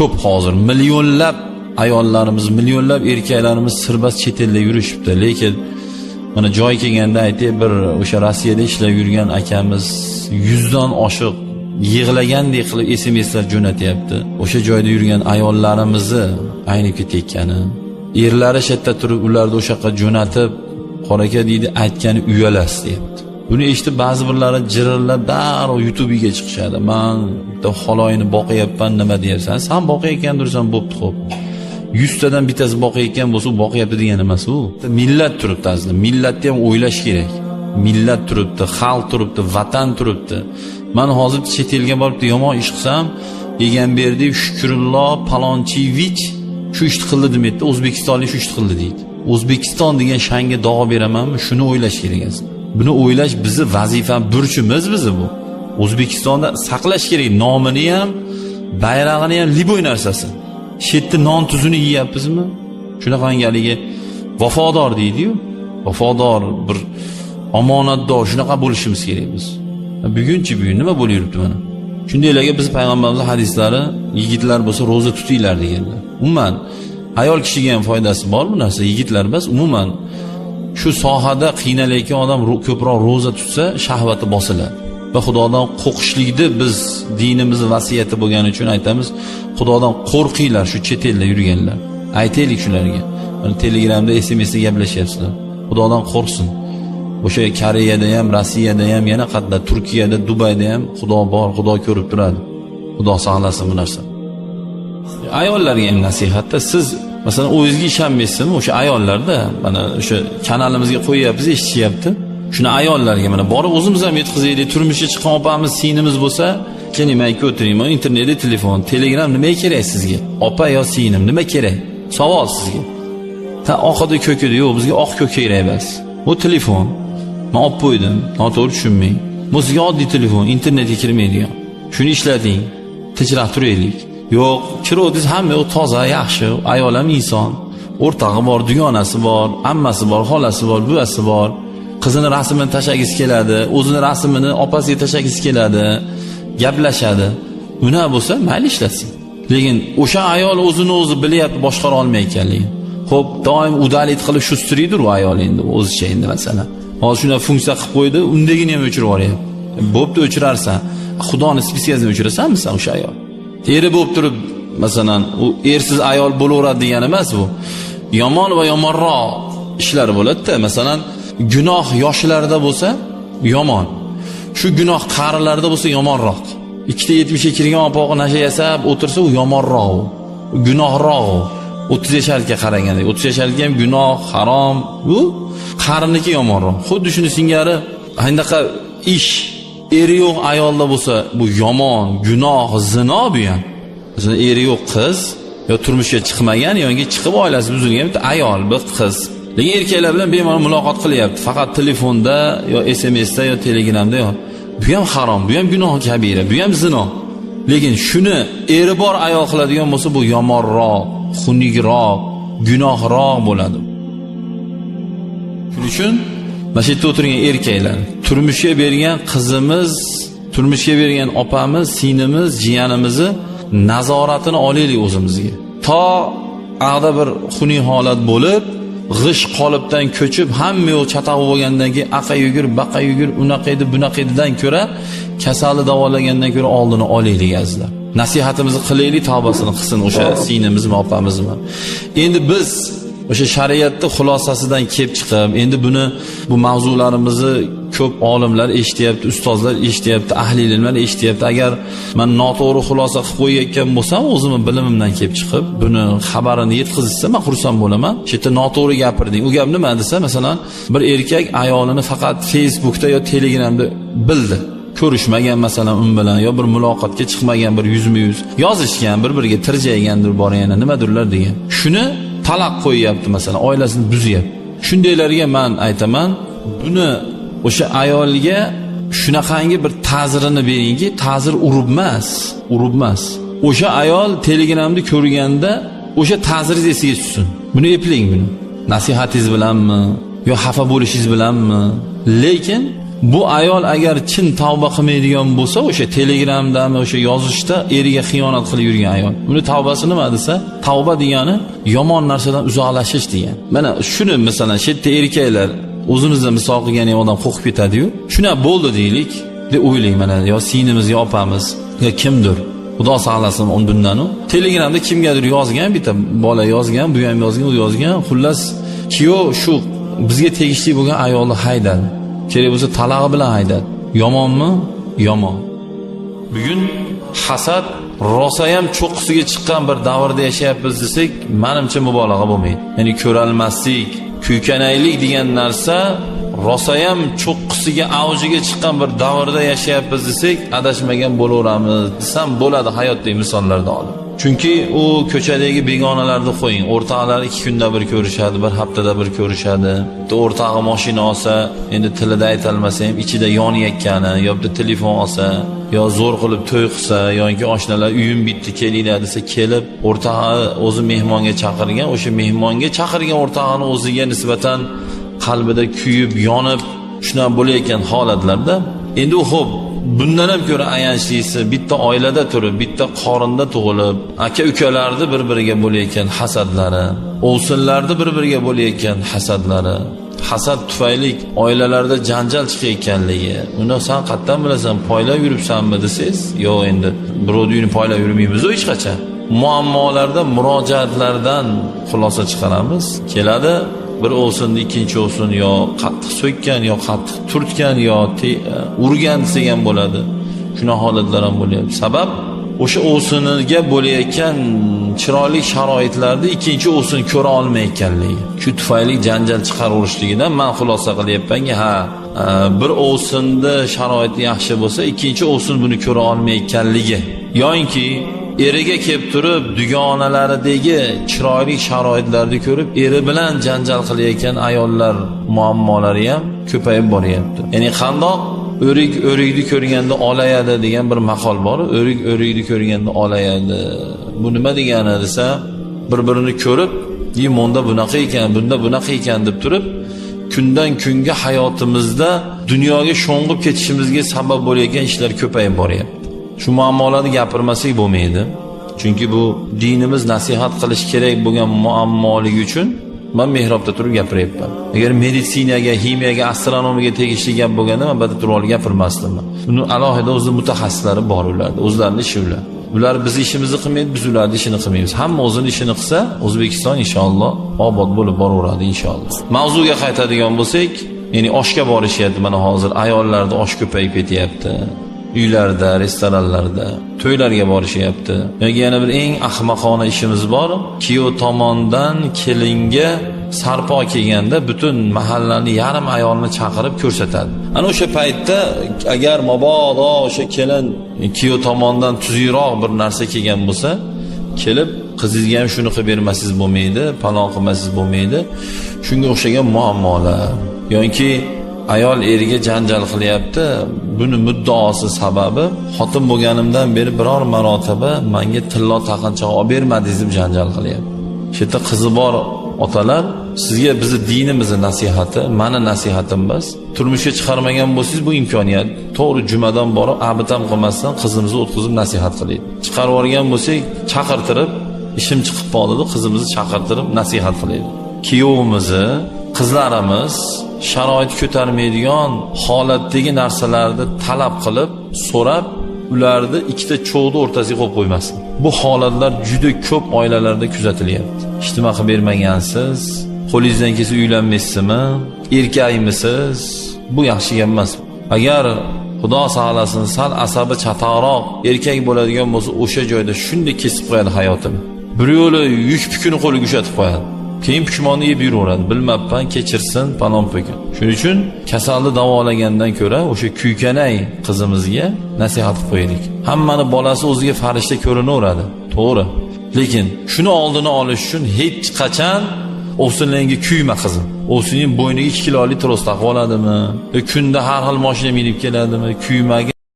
ko'p hozir millionlab ayollarimiz millionlab erkaklarimiz sirbas chet elda yurishibdi. Lekin mana joy kelganda aytay bir o'sha rossiyada ishlab yurgan akamiz yuzdan oshiq yig'lagandek qilib smslar jo'natyapti. O'sha joyda yurgan ayollarimizni aynib ketayotgani erlari shu yerda turib ularni o'sha yoqqa jo'natib qora aka deydi aytgani uyalasiz deyapti. Buni eshitib ba'zi birlari jirillab darrov youtube'iga chiqishadi. Man bitta haloyini boqyapman nima deyapsan? San boqayotgandirsan bo'pti xo'p. Yuztadan bittasi boqayotgan bo'lsa u boqyapti degani emas u. Millat turibdi aslida. Millatni ham o'ylash kerak. Millat turibdi xalq turibdi vatan turibdi. Man hozir chet elga borib yomon ish qilsam egamberdiyev shukurullo palonchivich shu ishni qildi demaydida o'zbekistonlik shu ishni qildi deydi. O'zbekiston degan shanga dog' beramanmi? Shuni o'ylash kerak aslida. Buni o'ylash bizni vazifa burchimiz bizni bu. O'zbekistonda saqlash kerak nomini ham bayrog'ini ham любой narsasi. Shu yerda non tuzini yeyapmizmi? Shunaqangi haligi vafodor deydiyu. Vafodor bir omonatdor shunaqa bo'lishimiz kerak biz. Bugunchi bugun nima bo'lib yuribdi mana? Shundaylarga biz payg'ambarimiz hadislari yigitlar bo'lsa ro'za tutinglar deganlar. Umuman ayol kishiga ham foydasi bor bu narsa? Yigitlar emas umuman shu sohada qiynalayotgan odam ko'proq ro'za tutsa shahvati bosiladi. Va xudodan qo'rqishlikni biz dinimizni vasiyati bo'lgani uchun aytamiz xudodan qo'rqinglar shu chet elda yurganlar. Aytaylik shularga. Mana telegramda smsda gaplashyapsizlar xudodan qo'rqsin. O'sha koreyada ham rossiyada ham yana qayerda turkiyada dubayda ham xudo bor xudo ko'rib turadi. Xudo saqlasin bu narsani. Ayollarga ham nasihatda siz masalan o'zingizga ishonmaysizmi? O'sha ayollarda mana o'sha kanalimizga qo'yyapmiz eshitishyapti shuni ayollarga mana borib o'zimiz ham yetkazaylik turmushga chiqqan opamiz singlimiz bo'lsa keling mayka o'tiring mana internetda telefon telegram nimaga kerak sizga? Opa yo singlim nima kerak? Savol sizga. Ta oqida ko'kida yo'q bizga oq ko'k kerak emas. Bu telefon. Man olib qo'ydim noto'g'ri tushunmang. Bu sizga oddiy telefon internetga kirmaydigan. Shuni ishlating tinchroq turaylik. Yo'q kirovdingiz hamma yo'q toza yaxshi ayol ham inson. O'rtog'i bor dugonasi bor ammasi bor xolasi bor buvasi bor. Qizini rasmini tashlagisi keladi o'zini rasmini opasiga tashlagisi keladi gaplashadi. Unaqa bo'lsa mayli ishlatsin. Lekin o'sha ayol o'zini o'zi bilyapti boshqara olmayotganligini ho'p doim udalit qilib shustriydir u ayol endi o'zicha endi masalan. Hozir shunaqa funksiya qilib qo'ydi undagini ham o'chirib yuboryapti. Bo'pti o'chirarsan. Xudoni spiskasini o'chirasanmi san o'sha ayol? Eri bo'lib turib masalan u ersiz ayol bo'laveradi degani emas bu yomon va yomonroq ishlar bo'ladida masalan gunoh yoshlarda bo'lsa yomon. Shu gunoh qarilarda bo'lsa yomonroq. Ikkita yetmishga kirgan opog'i nasha yasab o'tirsa u yomonroq u. Gunohroq u. O'ttiz yasharlikka qaraganda o'ttiz yasharlikka ham gunoh harom u qariniki yomonroq. Xuddi shuni singari anaqa ish eri yo'q ayolda bo'lsa bu yomon gunoh zino bu ham. Masalan eri yo'q qiz yo turmushga chiqmagan yoki chiqib oilasi buzilgan bitta ayol bir qiz. Lekin erkaklar bilan bemalol muloqot qilyapti. Faqat telefonda yo smsda yo telegramda yo bu ham harom bu ham gunoh kabira bu ham zino. Lekin shuni eri bor ayol qiladigan bo'lsa bu yomonroq xunukroq gunohroq bo'ladi. Shuning uchun mana shu yerda o'tirgan erkaklar turmushga bergan qizimiz turmushga bergan opamiz singlimiz jiyanimizni nazoratini olaylik o'zimizga. To ag'da bir xunuk holat bo'lib g'ish qolipdan ko'chib hamma yo'q chatag'i bo'lgandan keyin aqa yugur baqa yugur unaqa edi bunaqa edidan ko'ra kasalni davolagandan ko'ra oldini olaylik azizlar. Nasihatimizni qilaylik tavbasini qilsin o'sha singlimizni opamizmi. Endi biz o'sha shariatni xulosasidan kelib chiqib endi buni bu mavzularimizni ko'p olimlar eshityapti ustozlar eshityapti ahli ilmlar eshityapti. Agar man noto'g'ri xulosa qilib qo'yayotgan bo'lsam o'zimni bilimimdan kelib chiqib buni xabarini yetkazishsa man xursand bo'laman. Shu yerda noto'g'ri gapirding. U gap nima desa masalan bir erkak ayolini faqat facebookda yo telegramda bildi. Ko'rishmagan masalan u bilan yo bir muloqotga chiqmagan bir yuzma yuz yozishgan bir biriga tirjaygandir bor yana nimadirlar degan. Shuni talaq qo'yyapti masalan oilasini buzyapti. Shundaylarga man aytaman buni o'sha ayolga shunaqangi bir ta'zirini beringki ta'zir urib emas urib emas o'sha ayol telegramni ko'rganda o'sha ta'ziringiz esiga tushsin. Buni eplang buni. Nasihatingiz bilanmi yo xafa bo'lishingiz bilanmi? Lekin bu ayol agar chin tavba qilmaydigan bo'lsa o'sha telegramdami o'sha yozishda eriga xiyonat qilib yurgan ayol. Uni tavbasi nima desa tavba degani yomon narsadan uzoqlashish degan. Mana shuni masalan shu yerda erkaklar o'zimizda misol qilgan ham odam qo'rqib ketadiyu. Shuna bo'ldi deylik deb o'ylayman yo singlimiz yo opamiz yo kimdir. Xudo saqlasin undanu telegramda kimgadir yozgan bitta bola yozgan bu ham yozgan u yozgan xullas kuyov shu bizga tegishli bo'lgan ayolni haydadi kerak bo'lsa talag'i bilan haydadi yomonmi? Yomon. Bugun hasad rosayam cho'qqisiga chiqqan bir davrda yashayapmiz desak manimcha mubolag'a bo'lmaydi. Ya'ni ko'rolmaslik kuykanaylik degan narsa rosayam cho'qqisiga avjiga chiqqan bir davrda yashayapmiz desak adashmagan bo'laveramiz. Desam bo'ladi hayotdagi misollardan olib chunki u ko'chadagi begonalarni qo'ying. O'rtoqlari ikki kunda bir ko'rishadi bir haftada bir ko'rishadi. Bitta o'rtog'i moshina olsa endi tilida aytolmasa ham ichida yonayotgani yo bitta telefon olsa yo zo'r qilib to'y qilsa yoki oshnalar uyim bitdi kelinglar desa kelib o'rtog'i o'zi mehmonga chaqirgan o'sha mehmonga chaqirgan o'rtog'ini o'ziga nisbatan qalbida kuyib yonib shunaqa bo'layotgan holatlarda endi u ho'p bundan ham ko'ra ayanchlisi bitta oilada turib bitta qorinda tug'ilib aka ukalarni bir biriga bo'layotgan hasadlari ovsinlarni bir biriga bo'layotgan hasadlari hasad tufayli oilalarda janjal chiqayotganligi uni san qayerdan bilasan poylab yuribsanmi? desangiz yo'q endi birovni uyini poylab yurmaymizu hech qachon. Muammolarda murojaatlardan xulosa chiqaramiz. Keladi bir olsin ikkinchi olsin yo qattiq so'kkan yo qattiq turtgan yo e, urgan desak ham bo'ladi. Shunaqa holatlar ham bo'lyapti. Sabab o'sha ovsiniga bo'layotgan chiroyli sharoitlarni ikkinchi ovsin ko'ra olmayotganligi. Shu tufayli janjal chiqaraverishligidan man xulosa qilyapmanki ha e, bir ovsinni sharoiti yaxshi bo'lsa ikkinchi ovsin buni ko'ra olmayotganligi. Yoinki eriga kelib turib dugonalaridagi chiroyli sharoitlarni ko'rib eri bilan janjal qilayotgan ayollar muammolari ham ko'payib boryapti. Ya'ni qandoq o'rik o'rikni ko'rganda olayadi degan bir maqol bor. O'rik o'rikni ko'rganda olayadi. Bu nima degani desa bir birini ko'rib и munda bunaqa ekan bunda bunaqa ekan deb turib kundan kunga hayotimizda dunyoga sho'ng'ib ketishimizga sabab bo'layotgan ishlar ko'payib boryapti. Shu muammolarni gapirmasak bo'lmaydi. Chunki bu dinimiz nasihat qilish kerak bo'lgan muammoligi uchun man mehrobda turib gapiryapman. Agar meditsinaga ximiyaga astronomiyaga tegishli gap bo'lganda man bu turib olib gapirmasdim. Uni alohida o'zini mutaxassislari bor ularni o'zlarini ishi ular. Bular biz ishimizni qilmaydi biz ularni ishini qilmaymiz. Hamma o'zini ishini qilsa o'zbekiston inshaalloh obod bo'lib boraveradi inshaalloh. Mavzuga qaytadigan bo'lsak ya'ni oshga borishyapti mana hozir ayollarda osh ko'payib ketyapti. Uylarda restoranlarda to'ylarga borishyapti. Yoki yana bir eng ahmoqona ishimiz bor kuyov tomondan kelinga sarpo kelganda butun mahallani yarim ayolni chaqirib ko'rsatadi. Ana o'sha paytda agar mabodo o'sha kelin kuyov tomondan tuzukroq bir narsa kelgan bo'lsa kelib qizingizga ham shuni qilib bermasangiz bo'lmaydi palon qilmasangiz bo'lmaydi. Shunga o'xshagan muammolar. Yoki ayol eriga janjal qilyapti. Buni muddaosi sababi xotin bo'lganimdan beri biror marotaba manga tillo taqinchoq olib bermadingiz deb janjal qilyapti. Shu yerda qizi bor otalar sizga bizni dinimizni nasihati mani nasihatim bas. Turmushga chiqarmagan bo'lsangiz bu imkoniyat. To'g'ri jumadan borib abid ham qilmasdan qizimizni o'tkazib nasihat qilaylik chiqarib yuborgan bo'lsak chaqirtirib ishim chiqib qoldi deb qizimizni chaqirtirib nasihat qilaylik kuyovimizni qizlarimiz sharoit ko'tarmaydigan holatdagi narsalarni talab qilib so'rab ularni ikkita cho'g'ni o'rtasiga qo'yib qo'ymasin bu holatlar juda ko'p oilalarda kuzatilyapti. Hech qilib bermagansiz qo'lingizdan kelsa uylanmaysizmi erkakmisiz? Bu yaxshi gap emas. Agar xudo saqlasin sal asabi chatoqroq erkak bo'ladigan bo'lsa o'sha joyda shunday kesib qo'yadi hayotini bir yo'li yuk pukini qo'liga ushatib qo'yadi. Keyin pushmonni yeb yuraveradi bilmabman kechirsin palon po'kin shuning uchun kasalni davolagandan ko'ra o'sha kuykanay qizimizga nasihat qilib qo'yaylik. Hammani bolasi o'ziga farishta ko'rinaveradi. To'g'ri. Lekin shuni oldini olish uchun hech qachon ovsinlanga kuyma qizim. Ovsinning bo'yniga ikki kilolik tros taqib oladimi? Kunda har xil moshina minib keladimi? Kuymagin